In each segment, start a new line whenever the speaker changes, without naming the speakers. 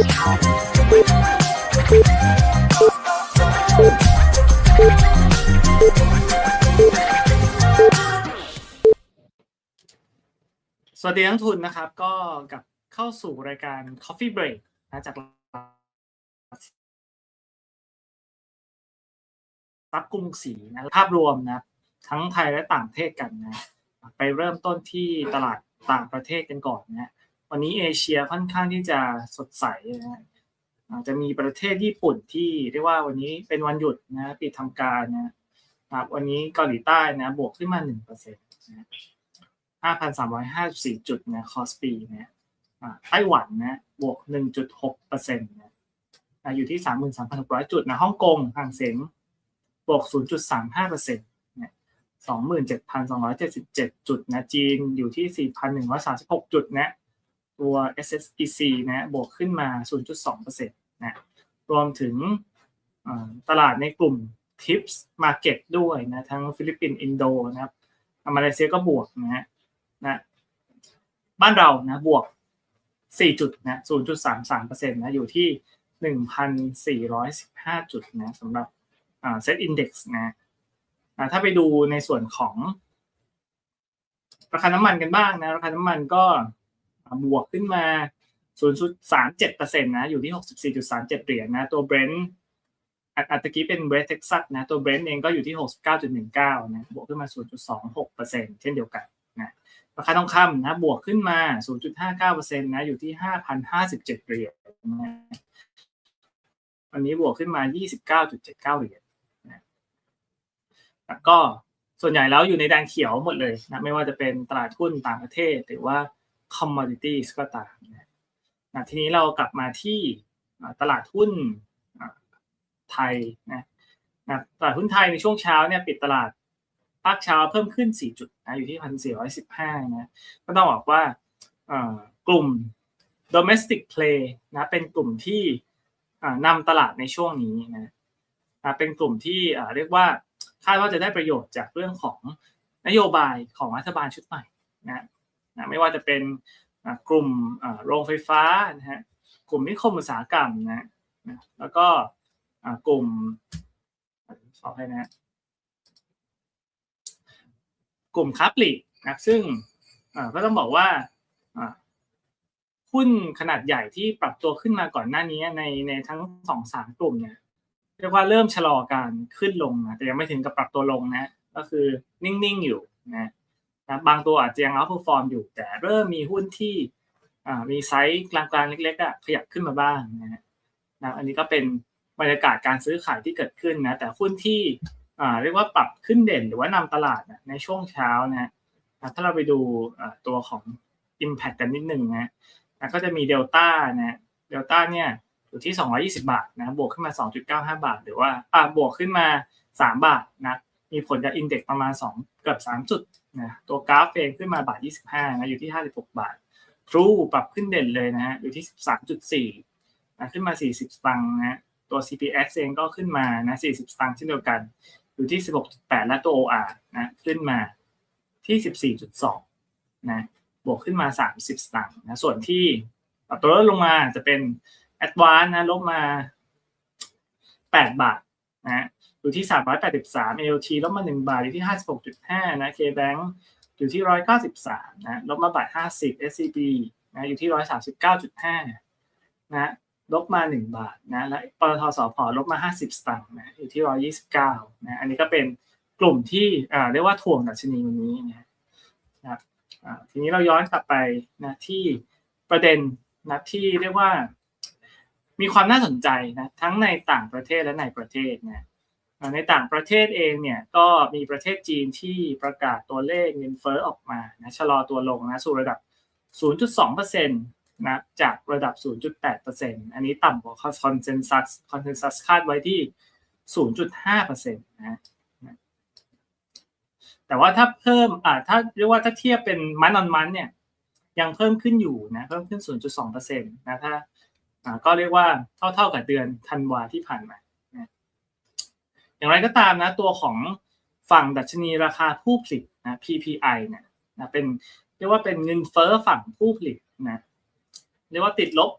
สวัสดีนักทุนนะครับ ก็กับเข้าสู่รายการ Coffee Break นะจากรับกุ้งสีนะภาพรวมนะ ทั้งไทยและต่างประเทศกันนะ ไปเริ่มต้นที่ตลาดต่างประเทศกันก่อนนะ วันนี้เอเชียค่อนข้างที่จะสดใสนะอาจจะมีประเทศญี่ปุ่นที่เรียกว่าวันนี้เป็นวันหยุดนะปิดทำการนะครับวันนี้เกาหลีใต้นะบวกขึ้นมาหนึ่งเปอร์เซ็นต์ห้าพันสามร้อยห้าสี่จุดนะคอสปีนะไต้หวันนะบวกหนึ่งจุดหกเปอร์เซ็นต์นะอยู่ที่สามหมื่นสามพันหกร้อยจุดนะฮ่องกงห่างเสงบวกศูนย์จุดสามห้าเปอร์เซ็นต์นะสองหมื่นเจ็ดพันสองร้อยเจ็ดสิบเจ็ดจุดนะจีนอยู่ที่สี่พันหนึ่งร้อยสามสิบหกจุดนะ ตัว SSEC นะบวกขึ้นมา 0.2เปอร์เซ็นต์นะรวมถึงตลาดในกลุ่ม Tips Market ด้วยนะทั้งฟิลิปปินส์อินโดนะครับมาเลเซียก็บวกนะฮะนะบ้านเรานะบวก 4 จุดนะ 0.33เปอร์เซ็นต์นะอยู่ที่ 1,415 จุดนะสำหรับเซตอินดี x นะถ้าไปดูในส่วนของ ราคาน้ำมันกันบ้างนะ ราคาน้ำมันก็ บวกขึ้นมา 0.37%นะอยู่ที่ 64.37 เหรียญนะตัวเบรนท์อัตกี้เป็นเบรนท์เท็กซัสนะตัวเบรนท์เองก็อยู่ที่ 69.19 นะบวกขึ้นมา 0.26%เช่นเดียวกันนะราคาทองคำนะบวกขึ้นมา 0.59%นะอยู่ที่ 5,057 เหรียญนะวันนี้บวกขึ้นมา 29.79 เหรียญนะแล้วก็ส่วนใหญ่แล้วอยู่ในแดนเขียวหมดเลยนะไม่ว่าจะเป็นตลาดหุ้นต่างประเทศ หรือว่า commodities ก็ตามนะทีนี้เรากลับมาที่ตลาดหุ้นไทยนะนะตลาดหุ้นไทยในช่วงเช้าเนี่ยปิดตลาดภาคเช้าเพิ่มขึ้น 4 จุดนะอยู่ที่ 1,415 นะก็ต้องบอกว่ากลุ่ม domestic play นะเป็นกลุ่มที่นำตลาดในช่วงนี้นะนะเป็นกลุ่มที่เรียกว่าคาดว่าจะได้ประโยชน์จากเรื่องของนโยบายของรัฐบาลชุดใหม่นะ นะไม่ว่าจะเป็นกลุ่มโรงไฟฟ้านะฮะกลุ่มนิคมอุตสาหกรรมนะนะแล้วก็กลุ่มขอให้นะกลุ่มค้าปลีกนะซึ่งก็ต้องบอกว่าหุ้นขนาดใหญ่ที่ปรับตัวขึ้นมาก่อนหน้านี้ในในทั้งสองสามกลุ่มเนี่ยเรียกว่าเริ่มชะลอการขึ้นลงนะแต่ยังไม่ถึงกับปรับตัวลงนะ ก็คือนิ่งๆอยู่นะ นะบางตัวอาจจะยังเอาพอฟอร์มอยู่ แต่เริ่มมีหุ้นที่มีไซส์กลางๆเล็กๆอะขยับขึ้นมาบ้างนะนะอันนี้ก็เป็นบรรยากาศการซื้อขายที่เกิดขึ้นนะแต่หุ้นที่เรียกว่าปรับขึ้นเด่นหรือว่านำตลาดในช่วงเช้านะถ้าเราไปดูตัวของ Impact กันนิดนึงนะก็จะมีเดลต้านะเดลต้าเนี่ยอยู่ที่ 220 บาทนะบวกขึ้นมา 2.95 บาท หรือว่าอ่าบวกขึ้นมา 3 บาทนะ มีผลจากอินเด็กประมาณ 2 เกือบ 3 จุดนะตัวกราฟเองขึ้นมาบาท 25นะอยู่ที่ 56 บาททรูปรับขึ้นเด่นเลยนะฮะอยู่ที่ 13.4นะขึ้นมา 40 สตางค์นะตัว CPX เองก็ขึ้นมานะ 40 สตางค์เช่นเดียวกัน อยู่ที่ 16.8 และตัว OR นะขึ้นมาที่ 14.2นะบวกขึ้นมา 30 สตางค์นะส่วนที่ปรับตัวลดลงมาจะเป็น Advance นะลบมา 8 บาทนะ อยู่ที่ 383 ALT ลบมา 1 บาทอยู่ที่ 56.5 นะ KBank อยู่ที่ 193 นะลบมาบาท 50 SCB นะอยู่ที่ 139.5 นะลบมา 1 บาทนะและปตทสพลบมา 50 สตางค์นะอยู่ที่ 129 นะอันนี้ก็เป็นกลุ่มที่เรียกว่าถ่วงดัชนีวันนี้นะครับทีนี้เราย้อนกลับไปนะที่ประเด็นนะที่เรียกว่ามีความน่าสนใจนะทั้งในต่างประเทศและในประเทศนะ ในต่างประเทศเองเนี่ยก็มีประเทศจีนที่ประกาศตัวเลขเงินเฟ้อออกมานะชะลอตัวลงนะสู่ระดับ 0.2%นะจากระดับ 0.8%อันนี้ต่ำกว่าคอนเซนแซสคอนเซนแซสคาดไว้ที่ 0.5%นะแต่ว่าถ้าเพิ่มอ่าถ้าเรียกว่าถ้าเทียบเป็นมันออนมันเนี่ยยังเพิ่มขึ้นอยู่นะเพิ่มขึ้น 0.2%นะถ้าอ่าก็เรียกว่าเท่าเท่ากับเดือนธันวาที่ผ่านมา อย่างไรก็ตามนะตัวของฝั่งดัชนีราคาผู้ผลิตนะ PPI เนี่ยนะเป็นเรียกว่าเป็นเงินเฟ้อฝั่งผู้ผลิตนะเรียกว่าติดลบ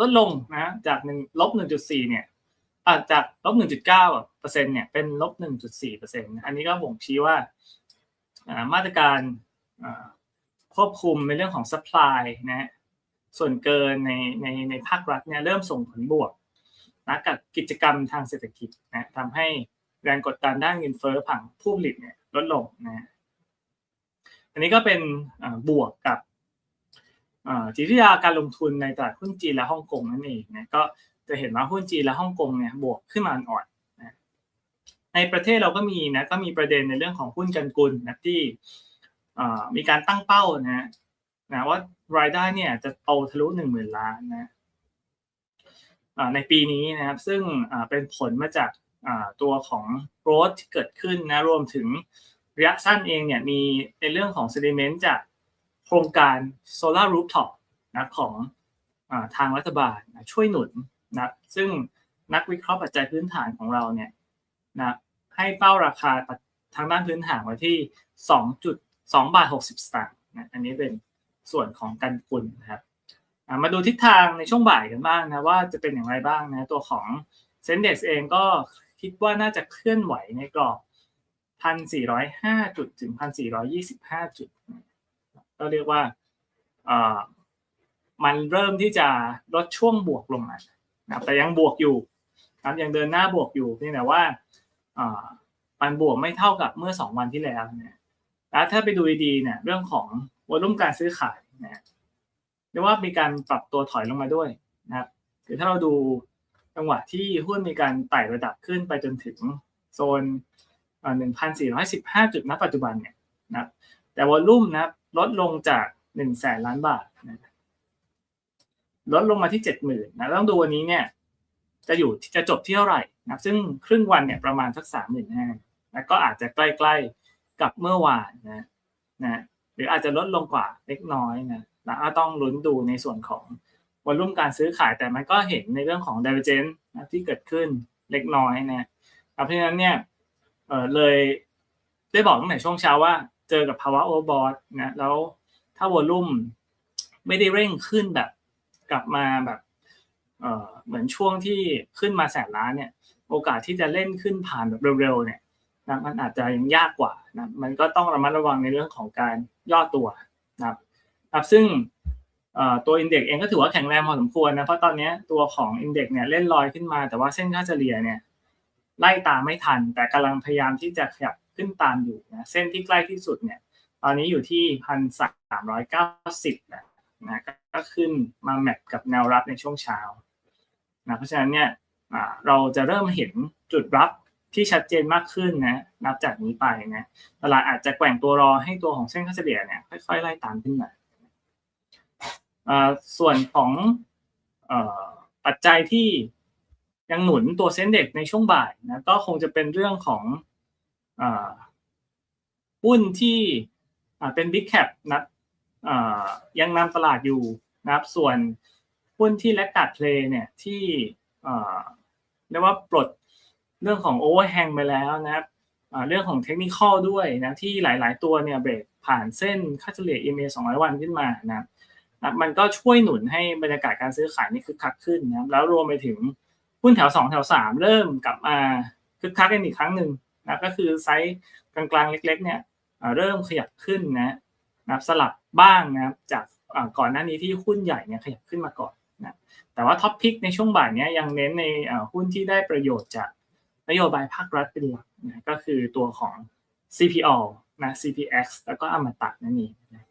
ลดลงนะจากหนึ่งลบ1.4เนี่ยอ่าจากลบ1.9เก้าเปอร์เซ็นต์เนี่ยเป็นลบ1.4เปอร์เซ็นต์อันนี้ก็บ่งชี้ว่ามาตรการควบคุมในเรื่องของ supply นะส่วนเกินในในในภาครัฐเนี่ยเริ่มส่งผลบวกนะกับกิจกรรมทางเศรษฐกิจนะทำให้ แรงกดดันด้านเงินเฟ้อผังผู้ผลิตเนี่ยลดลงนะอันนี้ก็เป็นบวกกับจิตวิทยาการลงทุนในตลาดหุ้นจีนและฮ่องกงนั่นเองนะก็จะเห็นว่าหุ้นจีนและฮ่องกงเนี่ยบวกขึ้นมาอ่อนนะในประเทศเราก็มีนะก็มีประเด็นในเรื่องของหุ้นกันกุลนะที่มีการตั้งเป้านะนะว่ารายได้เนี่ยจะโตทะลุหนึ่งหมื่นล้านนะในปีนี้นะครับซึ่งเป็นผลมาจาก ตัวของโรดที่เกิดขึ้นนะรวมถึงระยะสั้นเองเนี่ยมีในเรื่องของเซดิเมนต์จากโครงการ Solar Rooftop นะของทางรัฐบาลนะช่วยหนุนนะซึ่งนักวิเคราะห์ปัจจัยพื้นฐานของเราเนี่ยนะให้เป้าราคาทางด้านพื้นฐานไว้ที่ 2.2 บาท 60 สตางค์นะอันนี้เป็นส่วนของกันกุลนะครับมาดูทิศทางในช่วงบ่ายกันบ้างนะว่าจะเป็นอย่างไรบ้างนะตัวของเซนเด็กเองก็ คิดว่าน่าจะเคลื่อนไหวในกรอบ 1,405 จุดถึง 1,425 จุด ก็เรียกว่ามันเริ่มที่จะลดช่วงบวกลงมานะแต่ยังบวกอยู่นะยังเดินหน้าบวกอยู่นี่แต่ว่ามันบวกไม่เท่ากับเมื่อ 2 วันที่แล้วนี่ยแล้วถ้าไปดูดีๆเนี่ยเรื่องของวอลุ่มการซื้อขายนะเรียกว่ามีการปรับตัวถอยลงมาด้วยนะครับคือถ้าเราดู จังหวะที่หุ้นมีการไต่ระดับขึ้นไปจนถึงโซน1,415 จุดณปัจจุบันเนี่ยนะแต่วอลุ่มนะลดลงจาก1แสนล้านบาทนะลดลงมาที่ 70,000นะต้องดูวันนี้เนี่ยจะอยู่จะจบที่เท่าไหร่นะซึ่งครึ่งวันเนี่ยประมาณสัก35,000แล้วก็อาจจะใกล้ๆกับเมื่อวานนะนะหรืออาจจะลดลงกว่าเล็กน้อยนะแล้วต้องลุ้นดูในส่วนของ วอลุ่มการซื้อขายแต่มันก็เห็นในเรื่องของ divergence นะที่เกิดขึ้นเล็กน้อยนะครับเพราะฉะนั้นเนี่ยเออเลยได้บอกตั้งแต่ช่วงเช้าว่า เจอกับภาวะโอเวอร์บอทนะแล้วถ้าวอลุ่มไม่ได้เร่งขึ้นแบบ กลับมาแบบเออเหมือนช่วงที่ขึ้นมาแสนล้านเนี่ย โอกาสที่จะเล่นขึ้นผ่านแบบเร็วๆเนี่ยนะมันอาจจะยังยากกว่านะมันก็ต้องระมัดระวังในเรื่องของการย่อตัวนะครับซึ่ง ตัวอินเด็กเองก็ถือว่าแข็งแรงพอสมควรนะเพราะตอนนี้ตัวของอินเด็กเนี่ยเล่นลอยขึ้นมา แต่ว่าเส้นค่าเฉลี่ยเนี่ยไล่ตามไม่ทัน แต่กำลังพยายามที่จะขยับขึ้นตามอยู่นะเส้นที่ใกล้ที่สุดเนี่ยตอนนี้อยู่ที่พันสามร้อยเก้าสิบนะนะก็ขึ้นมาแมทกับแนวรับในช่วงเช้านะเพราะฉะนั้นเนี่ยเราจะเริ่มเห็นจุดรับที่ชัดเจนมากขึ้นนะนับจากนี้ไปนะตลาดอาจจะแกว่งตัวรอให้ตัวของเส้นค่าเฉลี่ยเนี่ยค่อยๆไล่ตามขึ้นมา ส่วนของปัจจัยที่ยังหนุนตัวเซ็นเด็กในช่วงบ่ายนะก็คงจะเป็นเรื่องของหุ้นที่เป็นบิ๊กแคปนะยังนำตลาดอยู่นะครับ ส่วนหุ้นที่แลกกัดเพลย์เนี่ยที่เรียกว่าปลดเรื่องของโอเวอร์แฮงไปแล้วนะครับเรื่องของเทคนิคด้วยนะที่หลาย ๆ ตัวเนี่ยเบรกผ่านเส้นค่าเฉลี่ย EMA 200 วันขึ้นมานะ นะมันก็ช่วยหนุนให้บรรยากาศการซื้อขายนี่คึกคักขึ้นนะแล้วรวมไปถึงหุ้นแถว2แถว3เริ่มกลับมาคึกคักกันอีกครั้งหนึ่งนะก็คือไซส์กลางๆเล็ก ๆ เนี่ยเริ่มขยับขึ้นนะนะสลับบ้างนะจากก่อนหน้านี้ที่หุ้นใหญ่เนี่ยขยับขึ้นมาก่อนนะแต่ว่าท็อปพิกในช่วงบ่ายนี้ยังเน้นในหุ้นที่ได้ประโยชน์จากนโยบายภาครัฐเป็นหลักนะก็คือตัวของ CPO นะ CPX แล้วก็อมตะนั่นเองนะ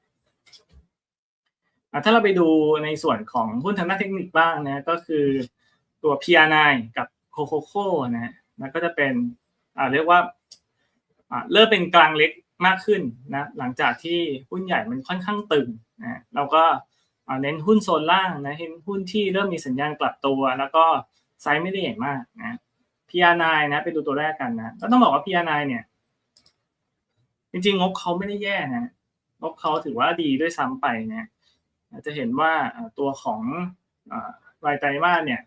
ถ้าเราไปดูในส่วนของหุ้นทางด้านเทคนิคบ้างนะก็คือตัว PR9 กับโคโคโค่นะนะก็จะเป็นเรียกว่าเริ่มเป็นกลางเล็กมากขึ้นนะหลังจากที่หุ้นใหญ่มันค่อนข้างตึงนะเราก็เน้นหุ้นโซนล่างนะเห็นหุ้นที่เริ่มมีสัญญาณกลับตัว แล้วก็ไซส์ไม่ได้ใหญ่มากนะ PR9 นะไปดูตัวแรกกันนะก็ต้องบอกว่า PR9 เนี่ย จริงๆงบเขาไม่ได้แย่นะงบเขาถือว่าดีด้วยซ้ำไปนะ จะเห็นว่าตัวของรายไตรมาสเนี่ย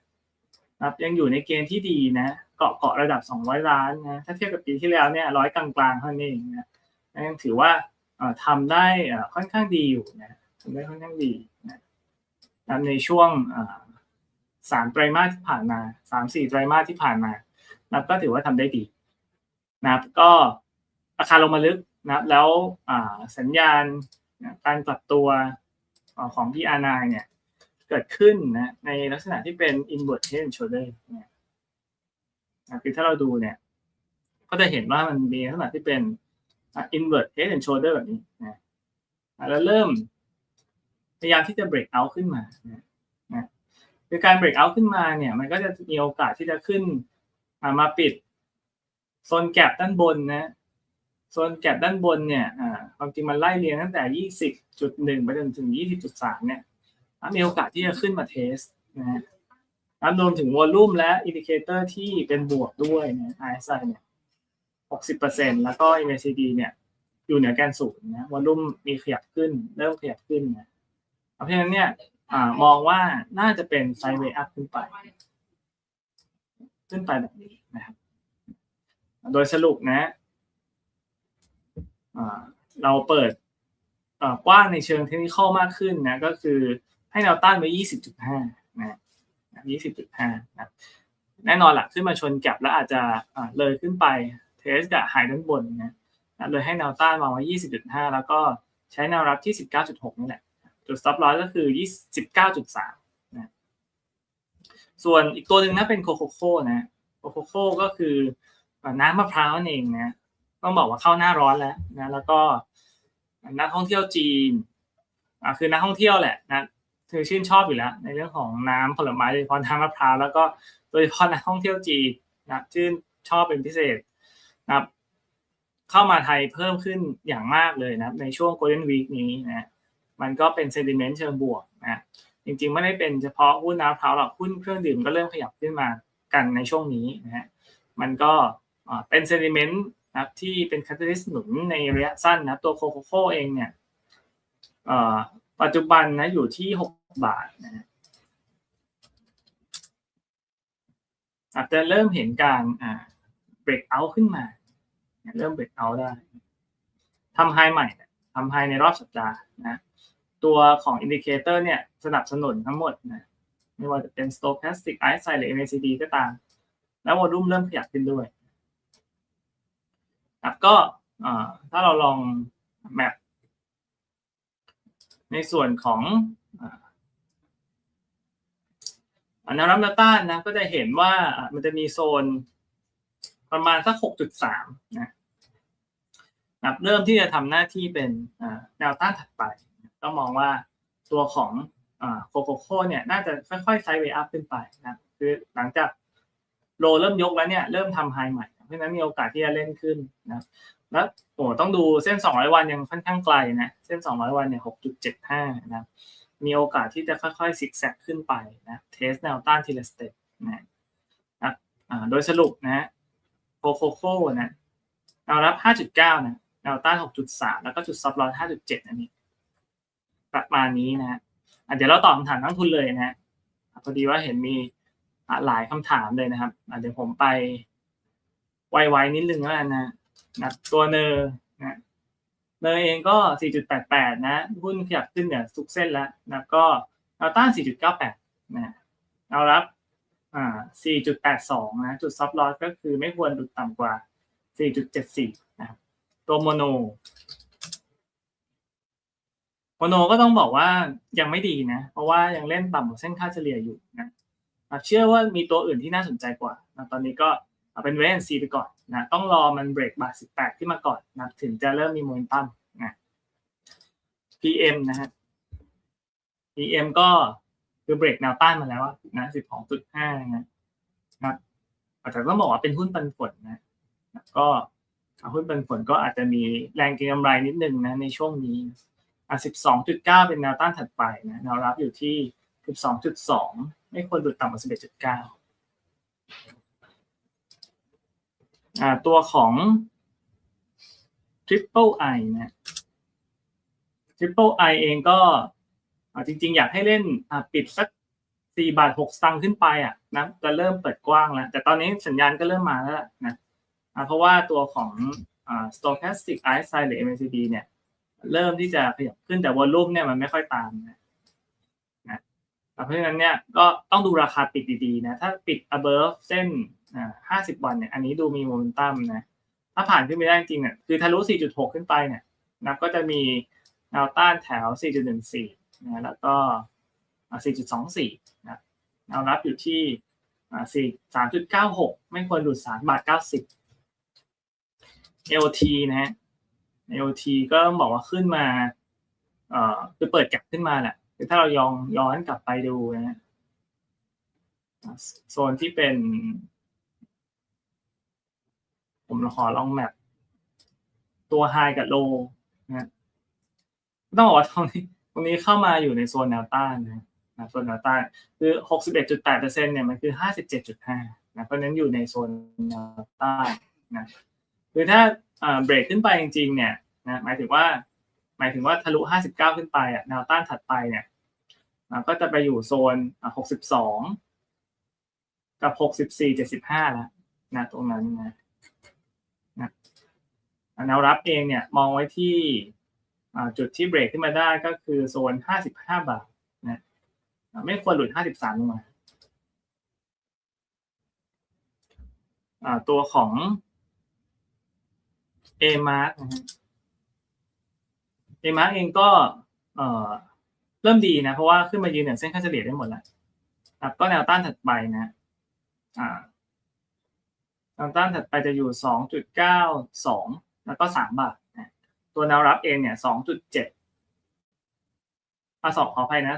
ครับยังอยู่ในเกณฑ์ที่ดีนะ เกาะเกาะระดับ 200 ล้านนะถ้าเทียบกับปีที่แล้วเนี่ยร้อยกลางๆเท่านั้นเองนะยังถือว่าทำได้ค่อนข้างดีอยู่นะทำได้ค่อนข้างดีนะในช่วงสามไตรมาสที่ผ่านมาสามสี่ไตรมาสที่ผ่านมานะก็ถือว่าทำได้ดีนะก็ราคาลงมาลึกนะแล้วสัญญาณการกลับตัว ของ PR9 เนี่ย เกิดขึ้นนะในลักษณะที่เป็น inward head and shoulder เนี่ยคือถ้าเราดูเนี่ย ก็จะเห็นว่ามันมีลักษณะที่เป็น inward head and shoulder แบบนี้นะแล้วเริ่มพยายามที่จะ break out ขึ้นมานะนะคือการ break out ขึ้นมาเนี่ย มันก็จะมีโอกาสที่จะขึ้นมาปิดโซนแกลบด้านบนนะ โซนแกลบด้านบนเนี่ยความจริงมันไล่เรียงตั้งแต่ 20.1 ไปจนถึง 20.3 เนี่ยมีโอกาสที่จะขึ้นมาเทสนะฮะรวมถึงวอลลุ่มและอินดิเคเตอร์ที่เป็นบวกด้วยนะ RSI เนี่ย 60%แล้วก็ MACD เนี่ยอยู่เหนือแกนศูนย์นะวอลลุ่มมีขยับขึ้น เริ่มขยับขึ้นนะเพราะฉะนั้นเนี่ยมองว่าน่าจะเป็นไซด์เวย์อัพขึ้นไป ขึ้นไปแบบนี้นะครับ โดยสรุปนะ เราเปิดกว้างในเชิงเทคนิคมากขึ้นนะก็คือให้แนวต้านไว้ 20.5 นะ20.5 นะแน่นอนหลักขึ้นมาชนแก็บแล้วอาจจะเลยขึ้นไปเทสกับหายด้านบนนะเลยให้แนวต้านมางไว้ 20.5 แล้วก็ใช้แนวรับที่ 19.6 นี่แหละ จุด stop loss ก็คือ 19.3 นะ ส่วนอีกตัวหนึ่งนะเป็นโคโคโค่นะ โคโคโค่ก็คือน้ำมะพร้าวนั่นเองนะ ต้องบอกว่าเข้าหน้าร้อนแล้วนะแล้วก็นักท่องเที่ยวจีนอ่าคือนักท่องเที่ยวแหละนะคือชื่นชอบอยู่แล้ว ในเรื่องของน้ำผลไม้โดยเฉพาะน้ำมะพร้าวแล้วก็โดยเฉพาะนักท่องเที่ยวจีนนะชื่นชอบเป็นพิเศษนะครับ เข้ามาไทยเพิ่มขึ้นอย่างมากเลยนะในช่วง Golden Week นี้นะมันก็เป็นเซนติเมนต์เชิงบวกนะจริงๆไม่ได้เป็นเฉพาะหุ้นน้ำมะพร้าวหรอกหุ้นเครื่องดื่มก็เริ่มขยับขึ้นมากันในช่วงนี้นะฮะมันก็เป็นเซ นะที่เป็นคาตาลิสต์หนุนในระยะสั้นนะตัวโคโคโคเองเนี่ยปัจจุบันนะอยู่ที่หกบาทนะอาจจะเริ่มเห็นการอ่า break out ขึ้นมา เริ่ม break out ได้ทำไฮใหม่ทำไฮในรอบสัปดาห์นะตัวของอินดิเคเตอร์เนี่ยสนับสนุนทั้งหมดนะไม่ว่าจะเป็น stochastic RSI หรือ MACD ก็ตาม แล้ววอลุ่มเริ่มขยับขึ้นด้วย ครับก็ถ้าเราลองแมปในส่วนของแนวรับแนวต้านนะก็จะเห็นว่ามันจะมีโซนประมาณสัก 6.3 นะนับเริ่มที่จะทำหน้าที่เป็นแนวต้านถัดไปต้องมองว่าตัวของโคโคโค่เนี่ยน่าจะค่อยๆไซด์เวย์อัพขึ้นไปนะคือหลังจากโลเริ่มยกแล้วเนี่ยเริ่มทำไฮใหม่ เพราะฉะนั้นมีโอกาสที่จะเล่นขึ้นนะแล้วโอ้ต้องดูเส้น 200 วันยังค่อนข้างไกลนะเส้น 200 วันเนี่ย6.75นะมีโอกาสที่จะค่อยๆซิกแซกขึ้นไปนะเทสแนวต้านทีละสเต็ปนะนะโดยสรุปนะโคโคโค่นะแนวรับ 5.9 นะแนวต้าน 6.3 แล้วก็จุดซับลอส5.7อันนี้ประมาณนี้นะเดี๋ยวเราตอบคำถามนักทุนเลยนะพอดีว่าเห็นมีหลายคำถามเลยนะครับเดี๋ยวผมไป ไวๆนิดนึงแล้วกันนะนะตัวเนอร์นะเนอร์เองก็ 4.88 นะ หุ้นขยับขึ้นเนี่ยสุกเส้นแล้วนะก็แนวต้าน 4.98 นะเอารับอ่า4.82 นะ จุดซับลอสก็คือไม่ควรดุดต่ำกว่า 4.74 นะตัวโมโนโมโนก็ต้องบอกว่ายังไม่ดีนะ เพราะว่ายังเล่นต่ำกว่าเส้นค่าเฉลี่ยอยู่นะเชื่อว่ามีตัวอื่นที่น่าสนใจกว่านะตอนนี้ก็ เป็นเวนซีไปก่อนนะต้องรอมันเบรกบาท18ที่มาก่อนนะถึงจะเริ่มมีโมเมนตัมนะ PM นะฮะ PM ก็คือเบรกแนวต้านมาแล้วนะ12.5นะนะอาจจะต้องบอกว่าเป็นหุ้นปันผลนะก็หุ้นปันผลก็อาจจะมีแรงเก็งกำไรนิดนึงนะในช่วงนี้อะ12.9เป็นแนวต้านถัดไปนะแนวรับอยู่ที่12.2ไม่ควรหลุดต่ำกว่า11.9อ่า ตัวของ Triple I นะ Triple I เองก็จริง ๆ อยากให้เล่นปิดสักสี่บาทหกสตังค์ขึ้นไปอะนะจะเริ่มเปิดกว้างแล้ว แต่ตอนนี้สัญญาณก็เริ่มมาแล้วนะเพราะว่าตัวของอ่า stochastic RSI หรือ MACD เนี่ย เริ่มที่จะขยับขึ้นแต่วอลลุ่มเนี่ยมันไม่ค่อยตามนะนะเพราะฉะนั้นเนี่ยก็ต้องดูราคาปิดดีๆนะ ถ้าปิด above เส้น ห้าสิบวันเนี่ย อันนี้ดูมีโมเมนตัมนะ ถ้าผ่านขึ้นไปได้จริงเนี่ย คือทะลุ 4.6 ขึ้นไปเนี่ยนะก็จะมีแนวต้านแถว 4.14 นะ แล้วก็อ่า4.24 นะ แนวรับอยู่ที่อ่า4 3.96 ไม่ควรหลุด3บาท 90 LT นะฮะ LT ก็ต้องบอกว่าขึ้นมา เอ่อคือเปิดกลับขึ้นมาแหละคือถ้าเราย้อนย้อนกลับไปดูนะฮะโซนที่เป็น ผมขอลองแมปตัวไฮกับโลนะต้องบอกว่าตรงนี้ตรงนี้เข้ามาอยู่ในโซนแนวต้านนะนะโซนแนวต้านคือหกสิบเอ็ดจุดแปดเปอร์เซ็นเนี่ยมันคือห้าสิบเจ็ดจุดห้านะเพราะนั้นอยู่ในโซนแนวต้านนะคือถ้าเบรกขึ้นไปจริงๆเนี่ยนะหมายถึงว่า หมายถึงว่าทะลุห้าสิบเก้าขึ้นไปอะแนวต้านถัดไปเนี่ยอ่าก็จะไปอยู่โซนหกสิบสองกับหกสิบสี่เจ็ดสิบห้าแล้วนะตรงนั้นนะ แนวรับเองเนี่ยมองไว้ที่จุดที่เบรกขึ้นมาได้ก็คือโซน 55 บาทนะไม่ควรหลุด 53 ลงมาอ่าตัวของ A Mark นะฮะ A Mark เองก็เริ่มดีนะ เพราะว่าขึ้นมายืนเหนือเส้นค่าเฉลี่ยได้หมดแล้วครับก็แนวต้านถัดไปนะแนวต้านถัดไปจะอยู่ 2.92 แล้วก็3บาทตัวแนวรับเองเนี่ย2.7อ่าสองขออภัยนะ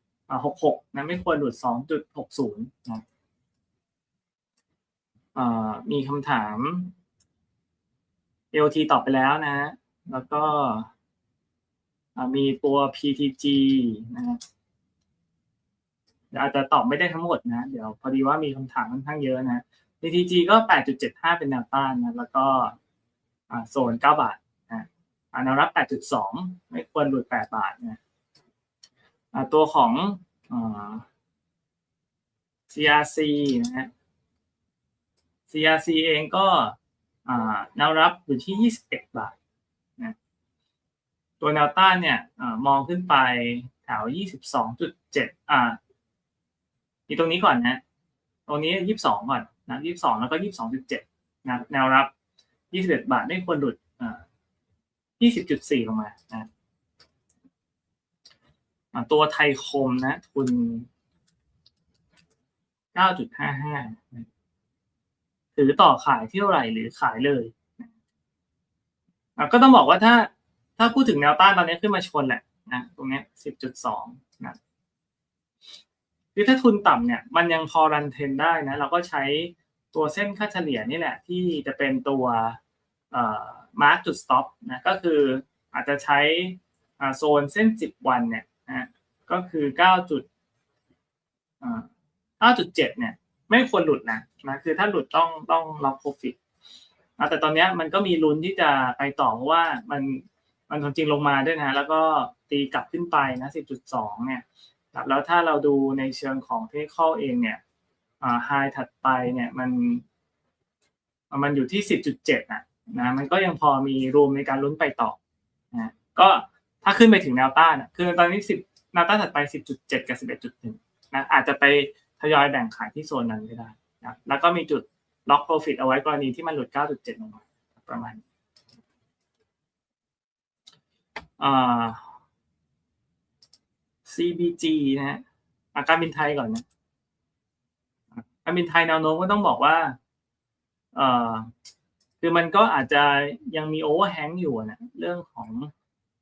2.66นะไม่ควรหลุด2.60นะอ่ามีคำถาม LT ตอบไปแล้วนะ แล้วก็มีตัว PTG นะครับอาจจะตอบไม่ได้ทั้งหมดนะ เดี๋ยวพอดีว่ามีคำถามค่อนข้างเยอะนะ PTG ก็ 8.75 เป็นแนวต้านนะ แล้วก็ โซน9บาทนะอ่าแนวรับ8.2ไม่ควรหลุด8บาทนะตัวของอ CRC นะฮะ CRC เองก็แนวรับอยู่ที่ 21 บาทนะตัวแนวต้านเนี่ยอมองขึ้นไปแถว 22.7 อ่าที่ตรงนี้ก่อนนะ ตรงนี้ 22 ก่อนนะ 22 แล้วก็ 22.7นะแนวรับ 21บเอ็ดบาทไม่ควรหลุดอ่า20.4ลงมานะอ่าตัวไทยคมนะ ทุน9.55นะถือต่อขายที่เท่าไหร่หรือขายเลยก็ต้องบอกว่าถ้าถ้าพูดถึงแนวต้านตอนนี้ขึ้นมาชนแหละนะตรงนี้10.2นะคือถ้าทุนต่ำเนี่ย มันยังพอรันเทนได้นะ เราก็ใช้ ตัวเส้นค่าเฉลี่ยนี่แหละ ที่จะเป็นตัวมาร์กจุดสต็อปนะก็คืออาจจะใช้โซนเส้น 10 วันเนี่ยนะก็คือ9จุดอ่า9.7เนี่ยไม่ควรหลุดนะนะคือถ้าหลุดต้องต้องล็อกโปรฟิตแต่ตอนนี้มันก็มีลุ้นที่จะไปต่อว่ามันมันจริงลงมาด้วยนะ แล้วก็ตีกลับขึ้นไปนะ 10.2 เนี่ยแล้วถ้าเราดูในเชิงของเทคนิคเองเนี่ย ไฮถัดไปเนี่ยมัน มันอยู่ที่สิบจุดเจ็ดนะนะมันก็ยังพอมีรูมในการลุ้นไปต่อนะก็ถ้าขึ้นไปถึงแนวต้านอะคือตอนนี้สิบแนวต้านถัดไปสิบจุดเจ็ดกับสิบเอ็ดจุดหนึ่งนะอาจจะไปทยอยแบ่งขายที่โซนนั้นก็ได้นะแล้วก็มีจุดล็อกโปรฟิตเอาไว้กรณีที่มันหลุดเก้าจุดเจ็ดลงมาประมาณอ่า CBG นะฮะอาการบินไทยก่อนนะ การบินไทยแนวโน้มก็ต้องบอกว่า เออคือมันก็อาจจะยังมีโอเวอร์แฮงอยู่นะเรื่องของ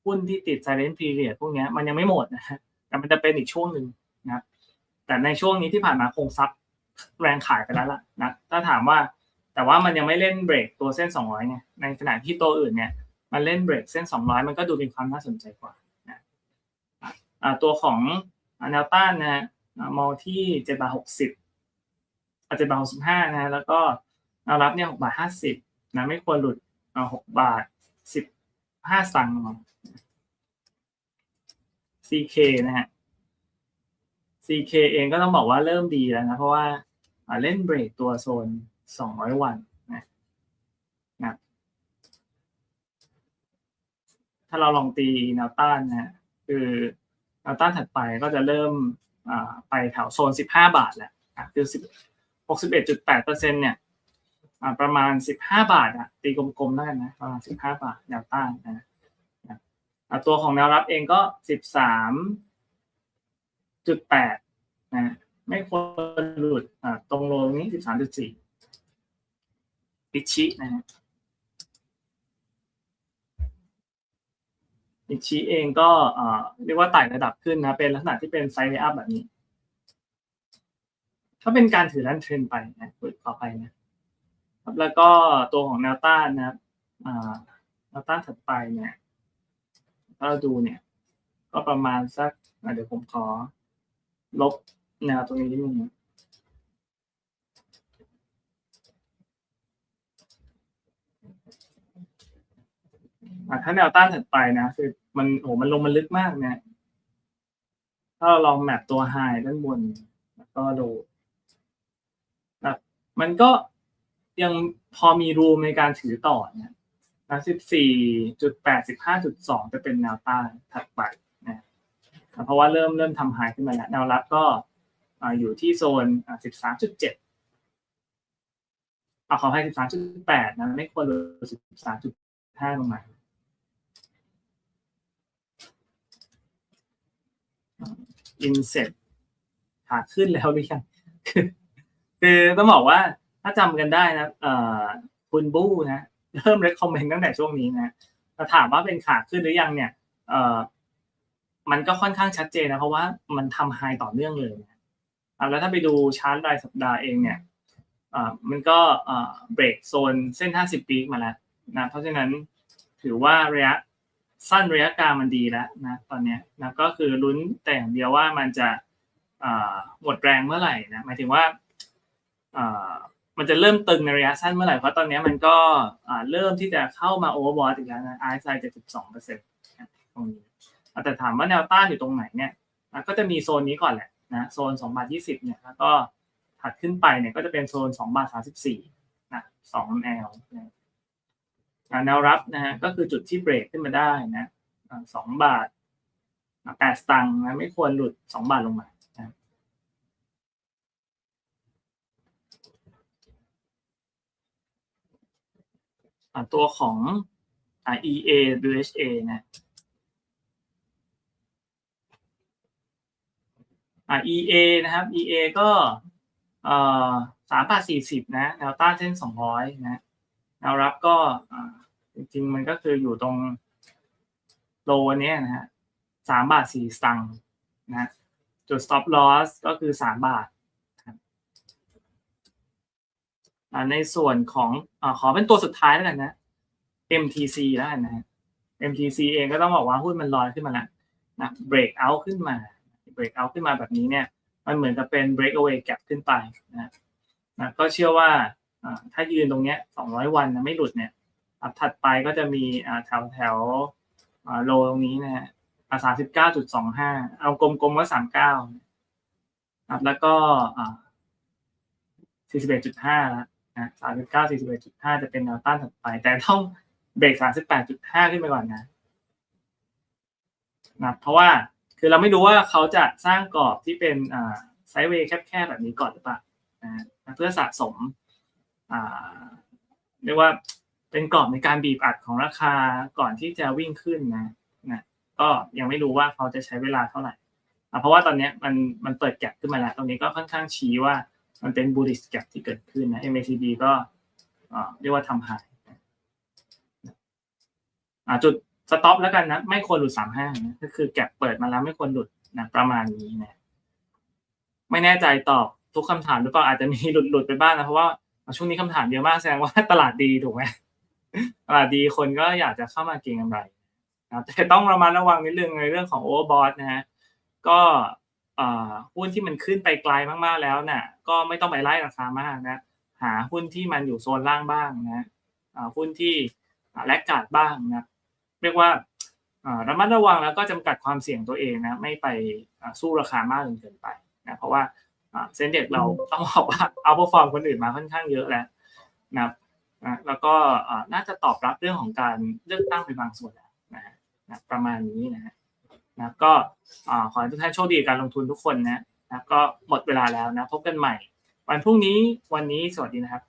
หุ้นที่ติดไซเลนต์พีเรียดพวกนี้มันยังไม่หมดนะฮะแต่มันจะเป็นอีกช่วงหนึ่งนะแต่ในช่วงนี้ที่ผ่านมาคงซับแรงขายไปแล้วล่ะนะถ้าถามว่าแต่ว่ามันยังไม่เล่นเบรกตัวเส้น 200ไงในขณะที่ตัวอื่นเนี่ยมันเล่นเบรกเส้น 200 มันก็ดูเป็นความน่าสนใจกว่านะตัวของแนวต้านนะมองที่7บาท60 อาจจะบาทหกสิบห้านะแล้วก็แนวรับเนี่ยหกบาทห้าสิบนะไม่ควรหลุดหกบาทสิบห้าสังมา CK นะฮะ CK เองก็ต้องบอกว่าเริ่มดีแล้วนะ เพราะว่าเล่นเบรกตัวโซนสองร้อยวันนะนะถ้าเราลองตีแนวต้านนะคือแนวต้านถัดไปก็จะเริ่มไปแถวโซน 15 บาทแหละคือ 61.8เปอร์เซ็นเนี่ยประมาณ 15 บาทอะตีกลมๆแล้วกันนะประมาณ 15 บาทแนวต้านนะตัวของแนวรับเองก็สิบสามจุดแปดนะไม่ควรหลุดตรงโลนี้สิบสามจุดสี่ปิชินะฮะปิชิเองก็เรียกว่าไต่ระดับขึ้นนะ เป็นลักษณะที่เป็นไซด์เวอัพแบบนี้ ถ้าเป็นการถือด้านเทรนไปนะขอไปนะครับแล้วก็ตัวของแนวต้านนะครับอ่าแนวต้านถัดไปเนี่ยถ้าเราดูเนี่ย ก็ประมาณสักเดี๋ยวผมขอ ลบแนวตรงนี้นิดนึงนะถ้าแนวต้านถัดไปนะคือมันโอ้มันลงมันลึกมากเนี่ยถ้าเราลองแมปตัวไฮด้านบน แล้วก็ดู มันก็ยังพอมีรูมในการถือต่อเนี่ยนะสิบสี่จุดแปดสิบห้าจุดสองจะเป็นแนวต้านถัดไปนะเพราะว่าเริ่มเริ่มทำไฮขึ้นมาแล้วแนวรับก็อ่าอยู่ที่โซนสิบสามจุดเจ็ดเอาขอให้สิบสามจุดแปดนะไม่ควรเลยสิบสามจุดห้าลงมาอินเซ็ตขาขึ้นแล้วหรือยัง คือต้องบอกว่าถ้าจำกันได้นะเอ่อคุณบู้นะเริ่ม r ร c คอมเมนต์ตั้งแต่ช่วงนี้นะแต่ถามว่าเป็นขาขึ้นหรือยังเนี่ยเอ่อมันก็ค่อนข้างชัดเจนนะเพราะว่ามันทำไฮต่อเนื่องเลยนะแล้วถ้าไปดูชาร์ตรายสัปดาห์เองเนี่ยมันก็เบรกโซนเส้น 50 ปีมาแล้วนะเพราะฉะนั้นถือว่าระยะสั้นระยะกลางมันดีแล้วนะตอนนี้นะก็คือลุ้นแต่อย่างเดียวว่ามันจะหมดแรงเมื่อไหร่นะหมายถึงว่า มันจะเริ่มตึงในระยะสั้นเมื่อไหร่เพราะตอนนี้มันก็เริ่มที่จะเข้ามาโอเวอร์บอทอีกแล้วนะไอซ์ไซเจ็ดสิบสองเปอร์เซ็นต์ตรงนี้แต่ถามว่าแนวต้านอยู่ตรงไหนเนี่ยก็จะมีโซนนี้ก่อนแหละนะโซนสองบาทยี่สิบเนี่ยแล้วก็ถัดขึ้นไปเนี่ยก็จะเป็นโซนสองบาทสามสิบสี่นะสองแนวนะแนวรับนะฮะก็คือจุดที่เบรกขึ้นมาได้นะสองบาทแปดสตังค์นะไม่ควรหลุดสองบาทลงมานะ ตัวของ EA WHA นะ EA นะครับ EA ก็สามบาทสี่สิบนะแนวต้านเส้นสองร้อยนะแนวรับก็จริงๆมันก็คืออยู่ตรงโลนี้นะฮะสามบาทสี่สตังค์นะจุด stop loss ก็คือสามบาท ในส่วนของอขอเป็นตัวสุดท้ายแล้วกันนะ MTC แล้วกันนะ MTC เองก็ต้องบอกว่าหุ้นมันลอยขึ้นมาแล้วนะ break out ขึ้นมา break out ขึ้นมาแบบนี้เนี่ย มันเหมือนกับเป็น break away gap ขึ้นไปนะนะก็เชื่อว่าถ้ายืนตรงเนี้ย200 วันนะไม่หลุดเนี่ยถัดไปก็จะมีแถวแถวโลตรงนี้นะฮะสามสิบเก้าจุดสองห้าเอากลมๆว่าสามเก้าแล้วก็สี่สิบเอ็ดจุดห้าแล้ว นะสามสิบเก้าสี่สิบเอ็ดจุดห้าจะเป็นแนวต้านถัดไป แต่ต้องเบรกสามสิบแปดจุดห้าขึ้นไปก่อนนะนะเพราะว่าคือเราไม่รู้ว่าเขาจะสร้างกรอบที่เป็นไซด์เวย์แคบๆแบบนี้ก่อนหรือเปล่านะเพื่อสะสมเรียกว่าเป็นกรอบในการบีบอัดของราคาก่อนที่จะวิ่งขึ้นนะนะก็ยังไม่รู้ว่าเขาจะใช้เวลาเท่าไหร่เพราะว่าตอนนี้มันมันเปิดแก็บขึ้นมาแล้ว ตรงนี้ก็ค่อนข้างชี้ว่า มันเป็นบูริสแก็บที่เกิดขึ้นนะ MACD ก็เรียกว่าทำหายจุดสต็อปแล้วกันนะไม่ควรหลุดสามห้านะก็คือแก็บเปิดมาแล้วไม่ควรหลุดนะประมาณนี้นะไม่แน่ใจตอบทุกคำถามหรือเปล่าอาจจะมีหลุดหลุดไปบ้างนะเพราะว่าช่วงนี้คำถามเยอะมากแสดงว่าตลาดดีถูกไหมตลาดดีคนก็อยากจะเข้ามาเก็งกำไรนะแต่ต้องระมัดระวังนิดนึงในเรื่องของโอเวอร์บอทนะฮะก็ หุ้นที่มันขึ้นไปไกลมากๆแล้วเนี่ยก็ไม่ต้องไปไล่ราคามากนะ หาหุ้นที่มันอยู่โซนล่างบ้างนะหุ้นที่แลกกาดบ้างนะเรียกว่าระมัดระวังแล้วก็จำกัดความเสี่ยงตัวเองนะไม่ไปสู้ราคามากจนเกินไปนะเพราะว่าเซ็นเด็กเราต้องบอกว่าเอาพอฟอร์มคนอื่นมาค่อนข้างเยอะแล้วนะแล้วก็น่าจะตอบรับเรื่องของการเลือกตั้งเป็นบางส่วนนะนะประมาณนี้นะ นะก็ขอให้ทุกท่านโชคดีการลงทุนทุกคนนะนะก็หมดเวลาแล้วนะพบกันใหม่ วันพรุ่งนี้วันนี้สวัสดีนะครับ